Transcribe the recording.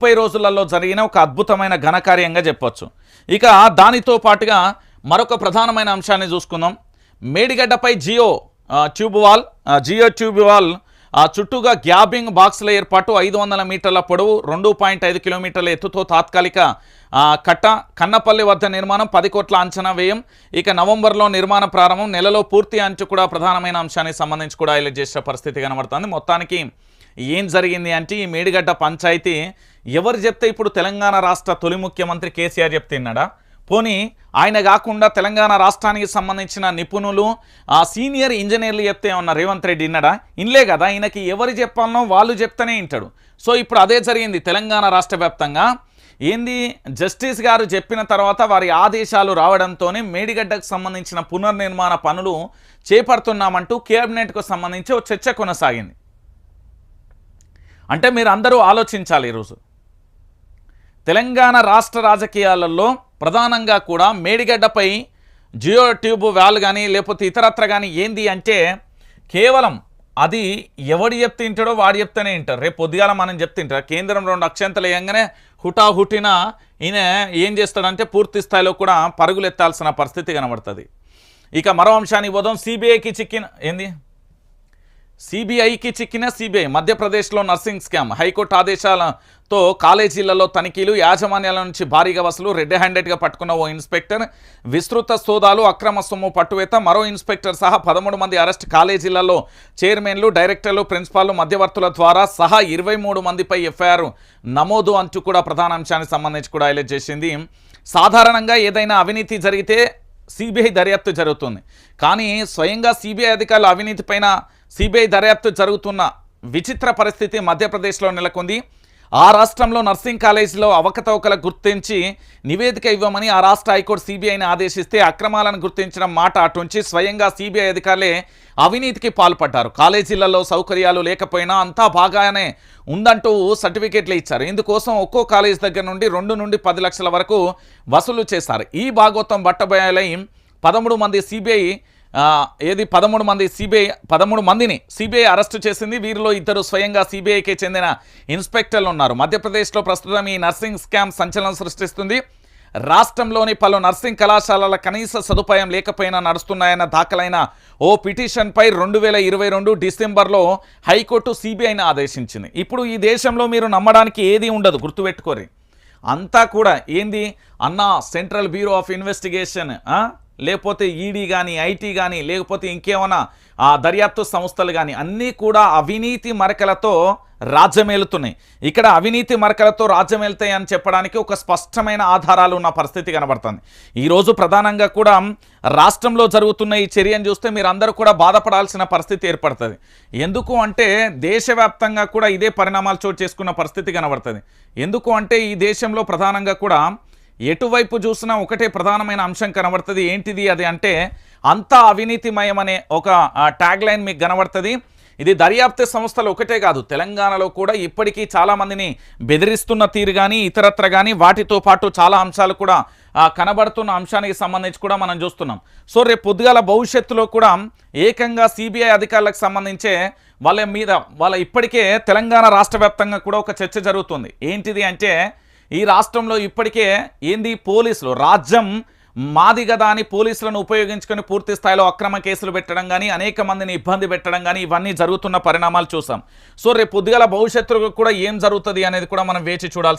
ముప్పై రోజులలో జరిగిన ఒక అద్భుతమైన ఘనకార్యంగా చెప్పొచ్చు. ఇక దానితో పాటుగా మరొక ప్రధానమైన అంశాన్ని చూసుకుందాం. మేడిగడ్డపై geo tube wall geo tube wall చుట్టూగా gabion బాక్స్ల ఏర్పాటు ఐదు వందల మీటర్ల పొడవు రెండు పాయింట్ ఐదు కిలోమీటర్ల ఎత్తుతో తాత్కాలిక కట్ట కన్నపల్లి వద్ద నిర్మాణం పది కోట్ల అంచనా వ్యయం. ఇక నవంబర్లో నిర్మాణ ప్రారంభం నెలలో పూర్తి అంచు కూడా ప్రధానమైన అంశానికి సంబంధించి కూడా హైలైట్ చేసే పరిస్థితి కనబడుతుంది. మొత్తానికి ఏం జరిగింది అంటే ఈ మేడిగడ్డ పంచాయతీ ఎవరు చెప్తే ఇప్పుడు తెలంగాణ రాష్ట్ర తొలి ముఖ్యమంత్రి కేసీఆర్ చెప్తున్నాడా పోనీ ఆయన కాకుండా తెలంగాణ రాష్ట్రానికి సంబంధించిన నిపుణులు ఆ సీనియర్ ఇంజనీర్లు చెప్తే ఉన్న రేవంత్ రెడ్డి విన్నాడా? ఇన్లే కదా ఈయనకి ఎవరు చెప్పాలనో వాళ్ళు చెప్తేనే వింటాడు. సో ఇప్పుడు అదే జరిగింది తెలంగాణ రాష్ట్ర వ్యాప్తంగా. ఏంది? జస్టిస్ గారు చెప్పిన తర్వాత వారి ఆదేశాలు రావడంతోనే మేడిగడ్డకు సంబంధించిన పునర్నిర్మాణ పనులు చేపడుతున్నామంటూ కేబినెట్కు సంబంధించి ఒక చర్చ కొనసాగింది. అంటే మీరు అందరూ ఆలోచించాలి ఈరోజు. తెలంగాణ రాష్ట్ర రాజకీయాలలో ప్రధానంగా కూడా మేడిగడ్డపై జియో ట్యూబ్ వ్యాల్ కానీ లేకపోతే ఇతరత్ర కానీ ఏంది అంటే కేవలం అది ఎవడు చెప్తే వింటాడో వాడు చెప్తేనే వింటారు. రేపు పొద్దుగాల మనం చెప్తింటారు కేంద్రం రెండు అక్షంతలు వేయంగానే హుటాహుటిన ఈయన ఏం చేస్తాడంటే పూర్తి స్థాయిలో కూడా పరుగులు ఎత్తాల్సిన పరిస్థితి కనబడుతుంది. ఇక మరో అంశానికి పోదాం. సిబిఐకి చిక్కిన ఏంది? సిబిఐకి చిక్కిన సిబిఐ మధ్యప్రదేశ్లో నర్సింగ్ స్కామ్. హైకోర్టు ఆదేశాలతో కాలేజీలలో తనిఖీలు యాజమాన్యాల నుంచి భారీగా వసూలు రెడ్ హ్యాండెడ్గా పట్టుకున్న ఓ ఇన్స్పెక్టర్. విస్తృత సోదాలు అక్రమ సొమ్ము పట్టువేత మరో ఇన్స్పెక్టర్ సహా పదమూడు మంది అరెస్ట్. కాలేజీలలో చైర్మన్లు డైరెక్టర్లు ప్రిన్సిపాల్ మధ్యవర్తుల ద్వారా సహా ఇరవై మందిపై ఎఫ్ఐఆర్ నమోదు అంటూ కూడా ప్రధాన అంశానికి సంబంధించి కూడా హైలైట్ చేసింది. సాధారణంగా ఏదైనా అవినీతి జరిగితే సిబిఐ దర్యాప్తు జరుగుతుంది. కానీ స్వయంగా సిబిఐ అధికారుల అవినీతి పైన సిబిఐ దర్యాప్తు జరుగుతున్న విచిత్ర పరిస్థితి మధ్యప్రదేశ్లో నెలకొంది. ఆ రాష్ట్రంలో నర్సింగ్ కాలేజీలో అవకతవకల గుర్తించి నివేదిక ఇవ్వమని ఆ రాష్ట్ర హైకోర్టు సిబిఐని ఆదేశిస్తే అక్రమాలను గుర్తించిన మాట అటుంచి స్వయంగా సిబిఐ అధికారులే అవినీతికి పాల్పడ్డారు. కాలేజీలలో సౌకర్యాలు లేకపోయినా అంతా బాగానే ఉందంటూ సర్టిఫికేట్లు ఇచ్చారు. ఇందుకోసం ఒక్కో కాలేజ్ దగ్గర నుండి రెండు నుండి పది లక్షల వరకు వసూలు చేశారు. ఈ భాగోత్వం బట్టబయలై పదమూడు మంది సిబిఐ ఏది పదమూడు మంది సిబిఐ పదమూడు మందిని సిబిఐ అరెస్టు చేసింది. వీరిలో ఇద్దరు స్వయంగా సిబిఐకే చెందిన ఇన్స్పెక్టర్లు ఉన్నారు. మధ్యప్రదేశ్లో ప్రస్తుతం ఈ నర్సింగ్ స్కామ్ సంచలనం సృష్టిస్తుంది. రాష్ట్రంలోని పలు నర్సింగ్ కళాశాలల కనీస సదుపాయం లేకపోయినా నడుస్తున్నాయన్న దాఖలైన ఓ పిటిషన్పై రెండు వేల ఇరవై రెండు డిసెంబర్లో హైకోర్టు సిబిఐని ఆదేశించింది. ఇప్పుడు ఈ దేశంలో మీరు నమ్మడానికి ఏది ఉండదు. గుర్తుపెట్టుకోరి. అంతా కూడా ఏంది? అన్నా సెంట్రల్ బ్యూరో ఆఫ్ ఇన్వెస్టిగేషన్ లేకపోతే ఈడీ కానీ ఐటీ కానీ లేకపోతే ఇంకేమైనా ఆ దర్యాప్తు సంస్థలు కానీ అన్నీ కూడా అవినీతి మరకలతో రాజ్యమేలుతున్నాయి. ఇక్కడ అవినీతి మరకలతో రాజ్యమేలుతాయి అని చెప్పడానికి ఒక స్పష్టమైన ఆధారాలు ఉన్న పరిస్థితి కనబడుతుంది. ఈరోజు ప్రధానంగా కూడా రాష్ట్రంలో జరుగుతున్న ఈ చర్యను చూస్తే మీరు అందరూ కూడా బాధపడాల్సిన పరిస్థితి ఏర్పడుతుంది. ఎందుకు అంటే దేశవ్యాప్తంగా కూడా ఇదే పరిణామాలు చోటు చేసుకున్న పరిస్థితి కనబడుతుంది. ఎందుకు అంటే ఈ దేశంలో ప్రధానంగా కూడా ఎటువైపు చూసినా ఒకటే ప్రధానమైన అంశం కనబడుతుంది. ఏంటిది అది అంటే అంతా అవినీతిమయం అనే ఒక ట్యాగ్ లైన్ మీకు కనబడుతుంది. ఇది దర్యాప్తు సంస్థలు ఒకటే కాదు. తెలంగాణలో కూడా ఇప్పటికీ చాలామందిని బెదిరిస్తున్న తీరు కానీ ఇతరత్ర కానీ వాటితో పాటు చాలా అంశాలు కూడా కనబడుతున్న అంశానికి సంబంధించి కూడా మనం చూస్తున్నాం. సో రేపు పొద్దుగాల భవిష్యత్తులో కూడా ఏకంగా సిబిఐ అధికారులకు సంబంధించే వాళ్ళ మీద వాళ్ళ ఇప్పటికే తెలంగాణ రాష్ట్ర కూడా ఒక చర్చ జరుగుతుంది. ఏంటిది అంటే ఈ రాష్ట్రంలో ఇప్పటికే ఏంది పోలీసులు? రాజ్యం మాది కదా అని పోలీసులను ఉపయోగించుకొని పూర్తి స్థాయిలో అక్రమ కేసులు పెట్టడం కానీ అనేక మందిని ఇబ్బంది పెట్టడం కానీ ఇవన్నీ జరుగుతున్న పరిణామాలు చూసాం. సో రేపు పొద్దుగల భవిష్యత్తులో కూడా ఏం జరుగుతుంది అనేది కూడా మనం వేచి చూడాల్సి